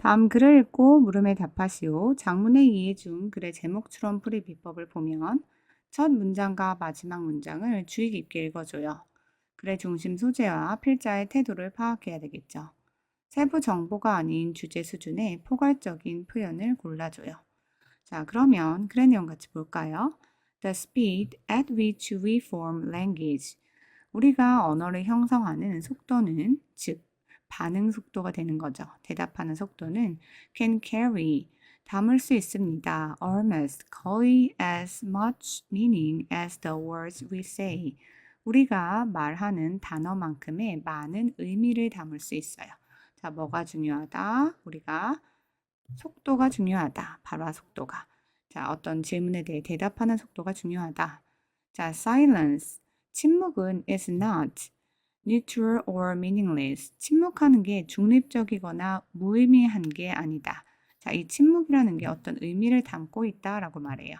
다음 글을 읽고 물음에 답하시오. 장문의 이해 중 글의 제목처럼 풀이 비법을 보면 첫 문장과 마지막 문장을 주의 깊게 읽어줘요. 글의 중심 소재와 필자의 태도를 파악해야 되겠죠. 세부 정보가 아닌 주제 수준의 포괄적인 표현을 골라줘요. 자, 그러면 글의 내용 같이 볼까요? The speed at which we form language. 우리가 언어를 형성하는 속도는 즉 반응 속도가 되는 거죠. 대답하는 속도는 can carry 담을 수 있습니다. almost 거의 as much meaning as the words we say. 우리가 말하는 단어만큼의 많은 의미를 담을 수 있어요. 자, 뭐가 중요하다? 우리가 속도가 중요하다. 발화 속도가. 자, 어떤 질문에 대해 대답하는 속도가 중요하다. 자, silence. 침묵은 is not neutral or meaningless. 침묵하는 게 중립적이거나 무의미한 게 아니다. 자, 이 침묵이라는 게 어떤 의미를 담고 있다라고 말해요.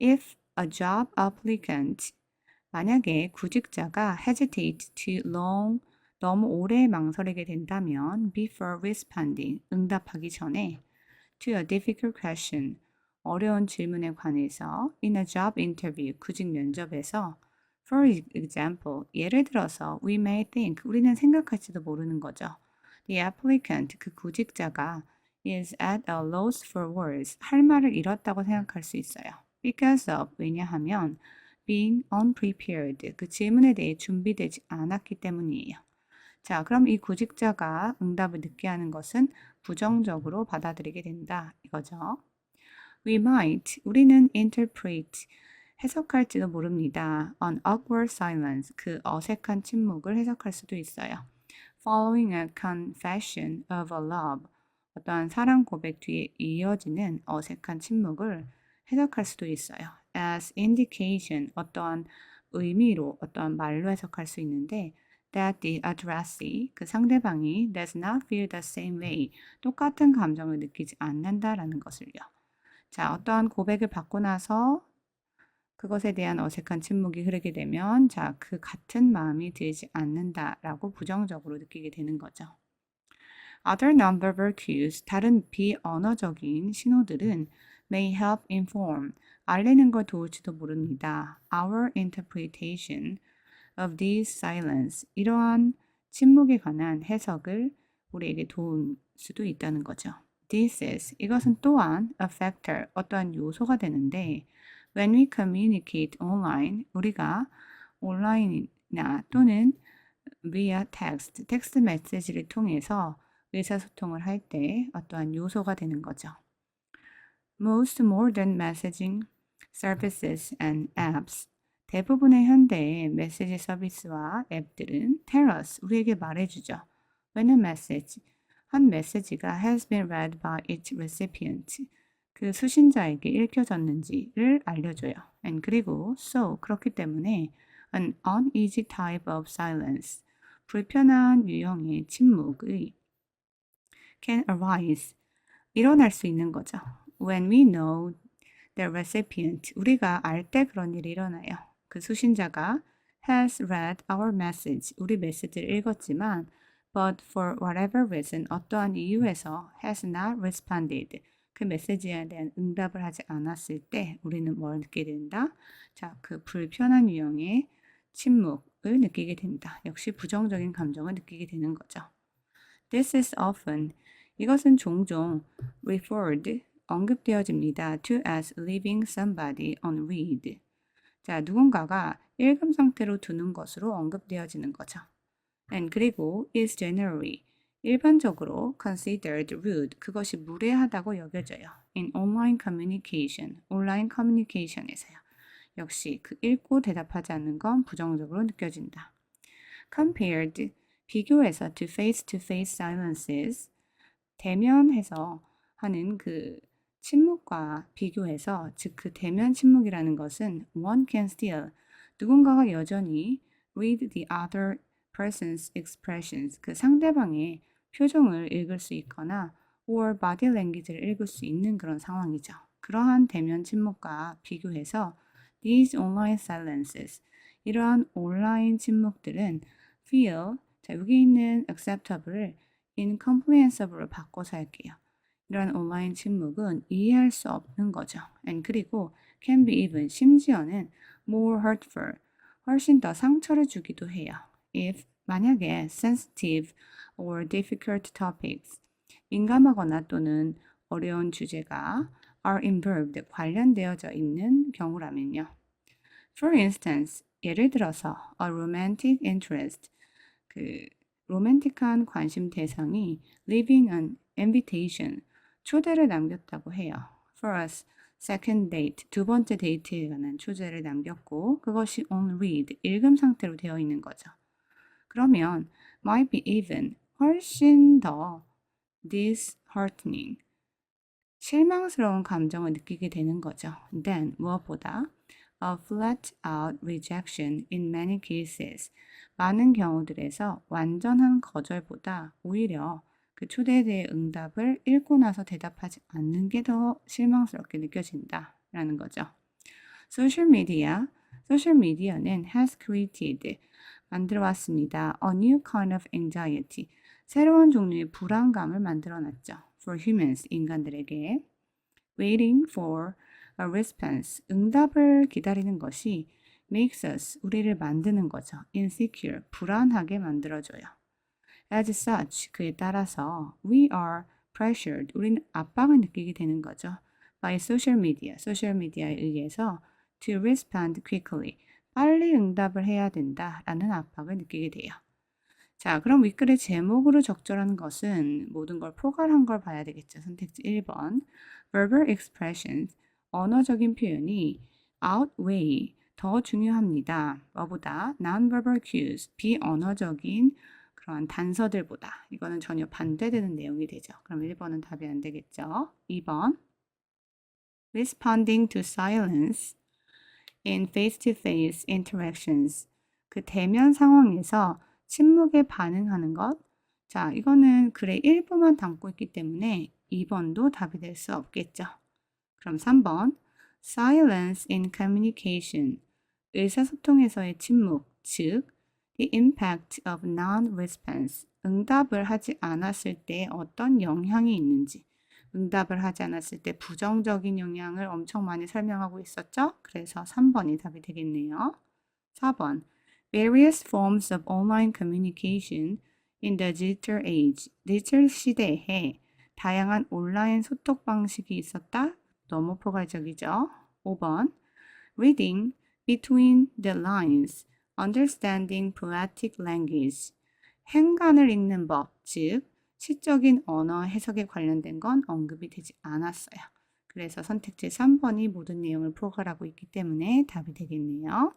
If a job applicant 만약에 구직자가 hesitate too long 너무 오래 망설이게 된다면 before responding 응답하기 전에 to a difficult question 어려운 질문에 관해서 in a job interview 구직 면접에서 For example, 예를 들어서 we may think 우리는 생각할지도 모르는 거죠. The applicant 그 구직자가 is at a loss for words 할 말을 잃었다고 생각할 수 있어요. Because of 왜냐하면 being unprepared 그 질문에 대해 준비되지 않았기 때문이에요. 자, 그럼 이 구직자가 응답을 늦게 하는 것은 부정적으로 받아들이게 된다 이거죠. We might 우리는 interpret 해석할지도 모릅니다. An awkward silence, 그 어색한 침묵을 해석할 수도 있어요. Following a confession of a love, 어떠한 사랑 고백 뒤에 이어지는 어색한 침묵을 해석할 수도 있어요. As indication, 어떠한 의미로, 어떠한 말로 해석할 수 있는데 that the addressee, 그 상대방이 does not feel the same way, 똑같은 감정을 느끼지 않는다라는 것을요. 자, 어떠한 고백을 받고 나서 그것에 대한 어색한 침묵이 흐르게 되면 자, 그 같은 마음이 들지 않는다라고 부정적으로 느끼게 되는 거죠. Other nonverbal cues, 다른 비언어적인 신호들은 may help inform, 알리는 걸 도울지도 모릅니다. Our interpretation of these silence, 이러한 침묵에 관한 해석을 우리에게 도울 수도 있다는 거죠. This is, 이것은 또한 a factor, 어떠한 요소가 되는데 When we communicate online, 우리가 온라인이나 또는 via text, 텍스트 메시지를 통해서 의사소통을 할 때 어떠한 요소가 되는 거죠. Most modern messaging services and apps 대부분의 현대의 메시지 서비스와 앱들은 tell us, 우리에게 말해주죠. When a message, 한 메시지가 has been read by its recipient, 그 수신자에게 읽혀졌는지를 알려줘요. And 그리고 so 그렇기 때문에 an uneasy type of silence 불편한 유형의 침묵의 can arise 일어날 수 있는 거죠. When we know the recipient 우리가 알 때 그런 일이 일어나요. 그 수신자가 has read our message 우리 메시지를 읽었지만 but for whatever reason 어떠한 이유에서 has not responded 그 메시지에 대한 응답을 하지 않았을 때 우리는 뭘 느끼게 된다? 자, 그 불편한 유형의 침묵을 느끼게 된다. 역시 부정적인 감정을 느끼게 되는 거죠. This is often 이것은 종종 referred 언급되어집니다. to as leaving somebody unread. 자, 누군가가 읽음 상태로 두는 것으로 언급되어지는 거죠. and 그리고 is generally 일반적으로 considered rude, 그것이 무례하다고 여겨져요. in online communication, 온라인 커뮤니케이션에서요. 역시 그 읽고 대답하지 않는 건 부정적으로 느껴진다. compared, 비교해서 to face-to-face silences, 대면해서 하는 그 침묵과 비교해서 즉 그 대면 침묵이라는 것은 one can still 누군가가 여전히 read the other person's expressions 그 상대방의 표정을 읽을 수 있거나 or body language를 읽을 수 있는 그런 상황이죠. 그러한 대면 침묵과 비교해서 these online silences 이러한 온라인 침묵들은 feel 자 여기 있는 acceptable을 incomprehensible로 바꿔서 할게요. 이런 온라인 침묵은 이해할 수 없는 거죠. and 그리고 can be even 심지어는 more hurtful 훨씬 더 상처를 주기도 해요. if 만약에 sensitive or difficult topics 민감하거나 또는 어려운 주제가 are involved 관련되어져 있는 경우라면요. For instance, 예를 들어서 a romantic interest 그 로맨틱한 관심 대상이 leaving an invitation 초대를 남겼다고 해요. For us, second date 두 번째 데이트에 관한 초대를 남겼고 그것이 on read 읽음 상태로 되어 있는 거죠. 그러면 might be even 훨씬 더 disheartening 실망스러운 감정을 느끼게 되는 거죠. Then 무엇보다 a flat out rejection in many cases 많은 경우들에서 완전한 거절보다 오히려 그 초대에 대해 응답을 읽고 나서 대답하지 않는 게 더 실망스럽게 느껴진다라는 거죠. 소셜 미디어, 소셜 미디어는 has created 만들어 왔습니다. A new kind of anxiety 새로운 종류의 불안감을 만들어 놨죠. For humans 인간들에게 waiting for a response 응답을 기다리는 것이 makes us 우리를 만드는 거죠. insecure 불안하게 만들어줘요. As such 그에 따라서 we are pressured 우리는 압박을 느끼게 되는 거죠. by social media 소셜 미디어에 의해서 to respond quickly 빨리 응답을 해야 된다라는 압박을 느끼게 돼요. 자, 그럼 윗글의 제목으로 적절한 것은 모든 걸 포괄한 걸 봐야 되겠죠. 선택지 1번. verbal expressions, 언어적인 표현이 outweigh, 더 중요합니다. 뭐보다 non-verbal cues, 비언어적인 그러한 단서들보다 이거는 전혀 반대되는 내용이 되죠. 그럼 1번은 답이 안 되겠죠. 2번. responding to silence in face-to-face interactions. 그 대면 상황에서 침묵에 반응하는 것. 자, 이거는 글의 일부만 담고 있기 때문에 2번도 답이 될 수 없겠죠. 그럼 3번. Silence in communication. 의사소통에서의 침묵, 즉, the impact of non-response. 응답을 하지 않았을 때 어떤 영향이 있는지. 응답을 하지 않았을 때 부정적인 영향을 엄청 많이 설명하고 있었죠? 그래서 3번이 답이 되겠네요. 4번. Various forms of online communication in the digital age. 디지털 시대에 다양한 온라인 소통 방식이 있었다? 너무 포괄적이죠. 5번. Reading between the lines. Understanding poetic language. 행간을 읽는 법, 즉 시적인 언어 해석에 관련된 건 언급이 되지 않았어요. 그래서 선택지 3번이 모든 내용을 포괄하고 있기 때문에 답이 되겠네요.